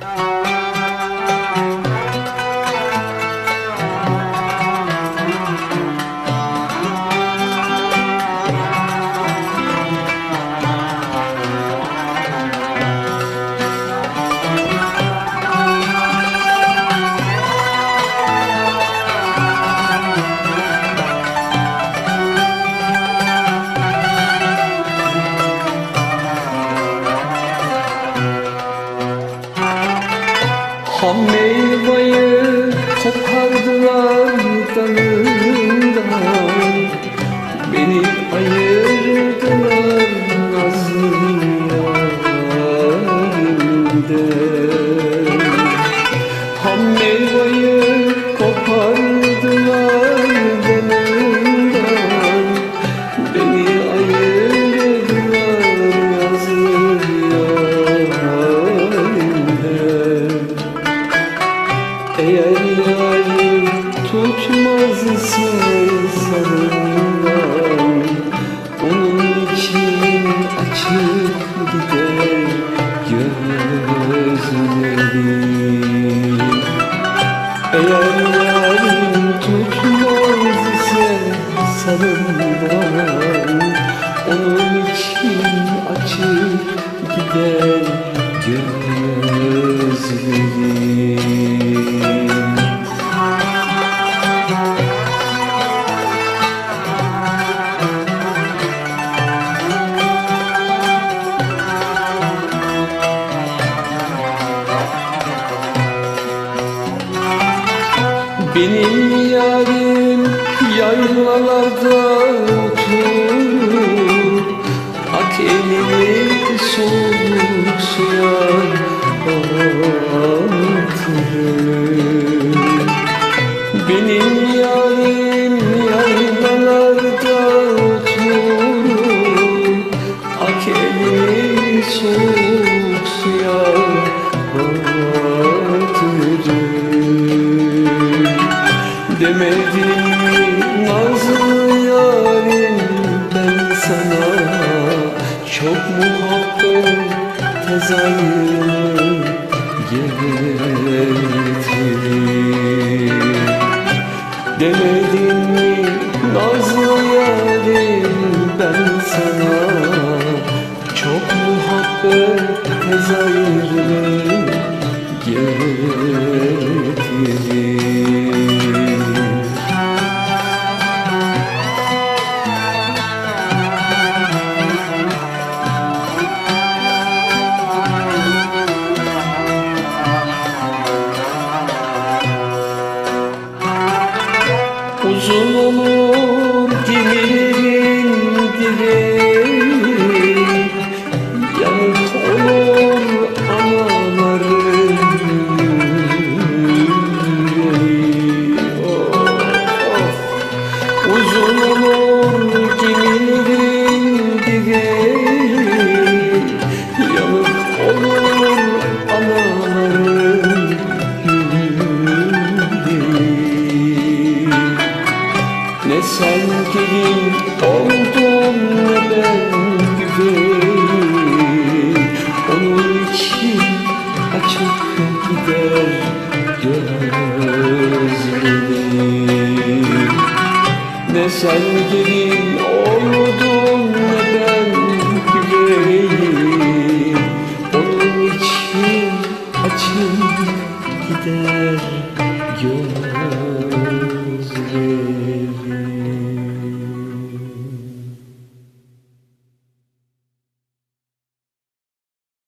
Bye. Ham meyveyi kopardılar dalından. Beni ayırdılar yarimden Ham meyveyi kopardılar tutmazsa sarından Onun için açık gider gözlerim Eğer yarim tutmazsa sarından Onun için açık gider gözlerim Benim yarim yaylalarda getirir Demedim mi nazlı ben sana? Çok muhabbet tezahürü getirir ne sen gelin oldun ne ben güveyim Onun için açık gider gözlerim. Ne sen gelin oldun